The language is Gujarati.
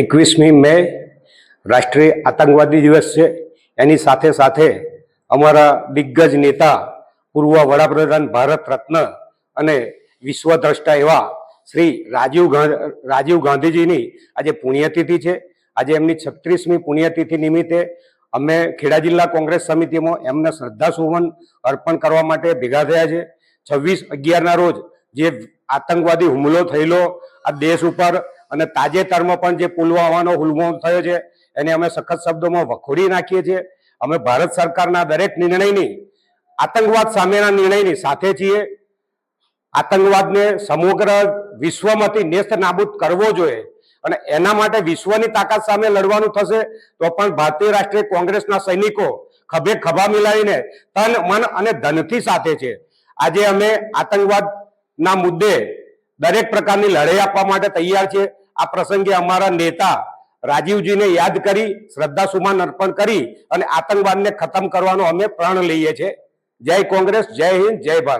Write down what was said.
એકવીસમી મે રાષ્ટ્રીય આતંકવાદી દિવસ છે. એની સાથે સાથે અમારા દિગ્ગજ નેતા, પૂર્વ વડાપ્રધાન ભારત રત્ન અને વિશ્વ દ્રષ્ટા એવા શ્રી રાજીવ રાજીવ ગાંધીજીની આજે પુણ્યતિથિ છે. આજે એમની છત્રીસમી પુણ્યતિથિ નિમિત્તે અમે ખેડા જિલ્લા કોંગ્રેસ સમિતિમાં એમને શ્રદ્ધાસુમન અર્પણ કરવા માટે ભેગા થયા છે. છવ્વીસ અગિયારના રોજ જે આતંકવાદી હુમલો થયેલો આ દેશ ઉપર અને તાજેતરમાં પણ જે પુલવામાનો હુલમો થયો છે, એને અમે સખત શબ્દોમાં વખોડી નાખીએ છીએ. અમે ભારત સરકારના દરેક નિર્ણયની, આતંકવાદ સામેના નિર્ણયની સાથે છીએ. આતંકવાદને સમગ્ર વિશ્વમાંથી નેસ્ત નાબૂદ કરવો જોઈએ અને એના માટે વિશ્વની તાકાત સામે લડવાનું થશે, તો પણ ભારતીય રાષ્ટ્રીય કોંગ્રેસના સૈનિકો ખભે ખભા મિલાવીને તન, મન અને ધનથી સાથે છે. આજે અમે આતંકવાદના મુદ્દે દરેક પ્રકારની લડાઈ આપવા માટે તૈયાર છે આ પ્રસંગે અમારા નેતા રાજીવજીને યાદ કરી, શ્રદ્ધાસુમન અર્પણ કરી અને આતંકવાદને ખતમ કરવાનો અમે પ્રણ લઈએ છીએ. જય કોંગ્રેસ, જય હિન્દ, જય ભારત.